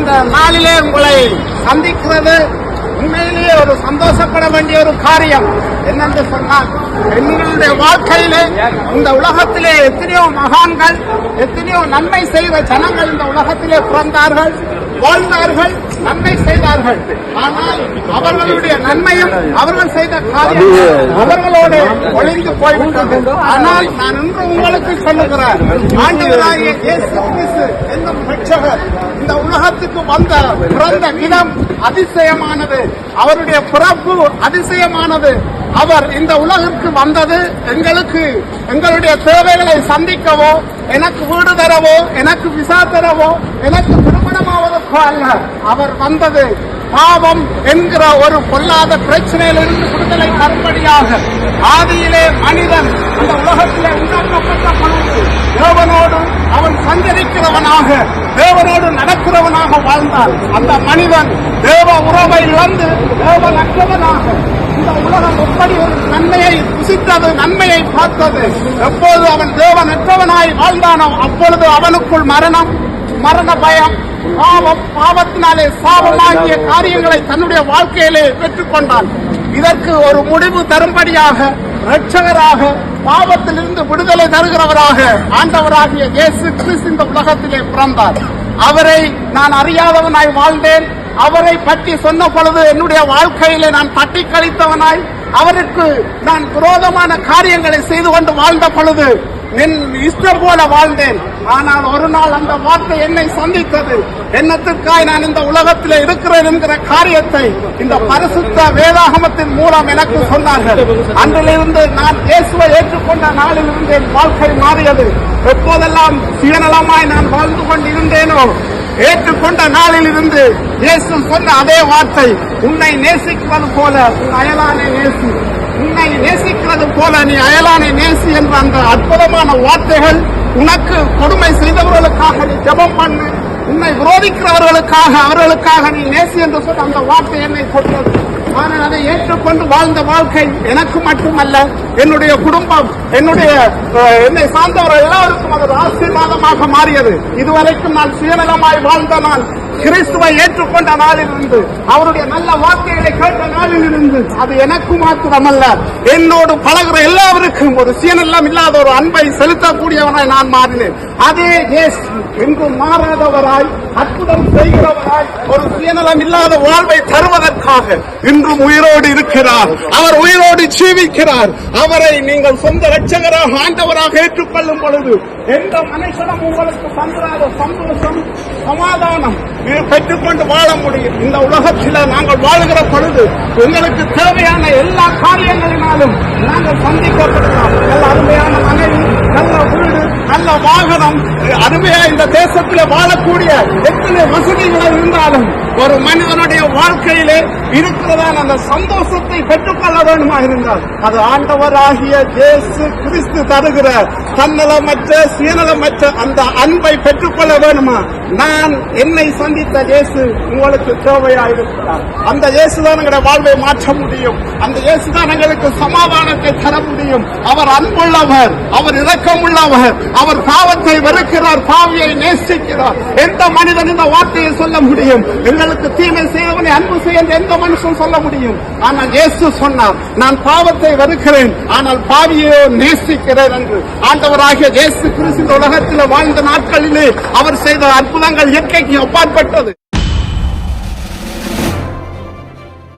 இந்த நாளிலே உங்களை சந்திக்கிறது. உண்மையிலேயே ஒரு சந்தோஷப்பட வேண்டிய ஒரு காரியம். என்னென்று சொன்னால் பெண்களுடைய வாழ்க்கையிலே இந்த உலகத்திலே எத்தனையோ மகான்கள் எத்தனையோ நன்மை செய்த ஜனங்கள் இந்த உலகத்திலே பிறந்தார்கள் வாழ்ந்தார்கள் நன்மை செய்தார்கள். ஆனால் அவர்களுடைய நன்மையும் அவர்கள் செய்த காரியம் அவர்களோடு ஒளிந்து போய்விட்டது. ஆனால் நான் இன்று உங்களுக்கு சொல்லுகிறேன் ஆண்டவராகிய இயேசு என்னும் ரட்சகர் இந்த உலகத்துக்கு வந்த பிறந்த இடம் அதிசயமானது. அவருடைய பிறப்பு அதிசயமானது. அவர் இந்த உலகிற்கு வந்தது எங்களுக்கு எங்களுடைய தேவைகளை சந்திக்கவோ எனக்கு வீடு தரவோ எனக்கு விசா தரவோ எனக்கு திருமணமாவதற்கோ அல்ல. அவர் வந்தது பாவம் என்கிற ஒரு பொல்லாத பிரச்சனையிலிருந்து விடுதலை தரும்படியாக ஆதியிலே மனிதன் இந்த உலகத்திலே உண்டாக்கப்பட்ட பொழுது தேவனோடு அவன் சஞ்சரிக்கிறவனாக தேவனோடு நடக்கிறவனாக வாழ்ந்தான் அந்த மனிதன் தேவ உறவை இழந்து தேவ நற்றவனாக இந்த உலகம் எப்படி ஒரு நன்மையை புசித்தது நன்மையை பார்த்தது? எப்போது அவன் தேவ நற்றவனாய் வாழ்ந்தானோ அப்பொழுது அவனுக்குள் மரணம் மரண பயம் பாவம் பாவத்தினாலே சாபமாகிய காரியங்களை தன்னுடைய வாழ்க்கையிலே பெற்றுக்கொண்டான். இதற்கு ஒரு முடிவு தரும்படியாக ரட்சகராக பாவத்திலிருந்து விடுதலை தருகிறவராக ஆண்டவராகிய இயேசு கிறிஸ்து இந்த உலகத்திலே பிறந்தார். அவரை நான் அறியாதவனாய் வாழ்ந்தேன். அவரை பற்றி சொன்ன பொழுது என்னுடைய வாழ்க்கையிலே நான் தட்டி கழித்தவனாய் அவருக்கு நான் விரோதமான காரியங்களை செய்து கொண்டு வாழ்ந்த பொழுது என் இஷ்டம் போல வாழ்ந்தேன். ஆனால் ஒரு நாள் அந்த வார்த்தை என்னை சந்தித்தது. என்னத்திற்காய் நான் இந்த உலகத்தில் இருக்கிறேன் என்கிற காரியத்தை இந்த பரிசுத்த வேதாகமத்தின் மூலம் எனக்கு சொன்னார்கள். அன்றிலிருந்து நான் இயேசுவை ஏற்றுக்கொண்ட நாளிலிருந்து என் வாழ்க்கை மாறியது. எப்போதெல்லாம் சுயநலமாய் நான் வாழ்ந்து கொண்டிருந்தேனோ ஏற்றுக்கொண்ட நாளில் இருந்து இயேசு சொன்ன அதே வார்த்தை உன்னை நேசிப்பது போல உன் அயலானை நேசி. உன்னை நேசிக்கிறது போல நீ அயலானை நேசி என்ற அந்த அற்புதமான வார்த்தைகள் உனக்கு கொடுமை செய்தவர்களுக்காக நீ ஜெபம் பண்ணு. உன்னை விரோதிக்கிறவர்களுக்காக அவர்களுக்காக நீ நேசி என்று சொன்ன அந்த வார்த்தை என்னை கொடுத்தது ஆனால் அதை ஏற்றுக்கொண்டு வாழ்ந்த வாழ்க்கை எனக்கு மட்டுமல்ல என்னுடைய குடும்பம் என்னுடைய என்னை சார்ந்தவர்கள் எல்லாருக்கும் அது ஆசீர்வாதமாக மாறியது. இதுவரைக்கும் நான் சுயநலமாய் வாழ்ந்த நான் கிறிஸ்துவை ஏற்றுக்கொண்ட நாளிலிருந்து அவருடைய நல்ல வார்த்தைகளை கேட்ட நாளிலிருந்து அது எனக்கு மாத்திரமல்ல. என்னோடு பழகுற எல்லாருக்கும் ஒரு சீனெல்லாம் இல்லாத ஒரு அன்பை செலுத்தக்கூடியவனாய் நான் மாறினேன். அதே இயேசு என்றும் மாறாதவராய் அற்புதம் செய்கிறவராய் ஒரு சுயநலம் இல்லாத வாழ்வை தருவதற்காக இன்றும் உயிரோடு இருக்கிறார். அவர் உயிரோடு ஜீவிக்கிறார். அவரை நீங்கள் சொந்த ரட்சகராக ஆண்டவராக ஏற்றுக்கொள்ளும் பொழுது எந்த மனுஷனும் உங்களுக்கு தந்துராத சந்தோஷம் சமாதானம். பெற்றுக்கொண்டு வாழ முடியும். இந்த உலகத்தில் நாங்கள் வாழுகிற பொழுது எங்களுக்கு தேவையான எல்லா காரியங்களினாலும் நாங்கள் சந்திக்கப்படுகிறோம் நல்ல அருமையான மனைவி நல்ல வீடு நல்ல வாகனம் அருமையா இந்த தேசத்தில் வாழக்கூடிய எத்தனை வசதிகள் இருந்தாலும் ஒரு மனிதனுடைய வாழ்க்கையிலே இருக்கிறதான அந்த சந்தோஷத்தை பெற்றுக்கொள்ள வேண்டுமா இருந்தால் அது ஆண்டவராகிய இயேசு கிறிஸ்து தருகிற தன்னலமற்ற சுயநலமற்ற அந்த அன்பை பெற்றுக்கொள்ள வேண்டுமா? நான் என்னை சந்தித்த இயேசு உங்களுக்கு தேவையா இருக்கிறார் அந்த இயேசுதான் எங்களுடைய வாழ்வை மாற்ற முடியும். அந்த இயேசுதான் எங்களுக்கு சமாதானத்தை தர முடியும். அவர் அன்புள்ளவர் அவர் இரக்கமுள்ளவர் அவர் பாவத்தை வெறுக்கிறார் பாவியை நேசிக்கிறார். எந்த மனிதன் இந்த வார்த்தையை சொல்ல முடியும்? எங்களுக்கு தீமை செய்தவனை அன்பு செய்ய எந்த மனுஷன் சொல்ல முடியும்? ஆனால் இயேசு சொன்னார் நான் பாவத்தை வெறுக்கிறேன் ஆனால் பாவியோ நேசிக்கிறேன் என்று. ஆண்டவராகிய இயேசு கிறிஸ்து உலகத்தில் வாழ்ந்த நாட்களிலே அவர் செய்த அற்புதங்கள் இயற்கைக்கு அப்பாற்பட்டது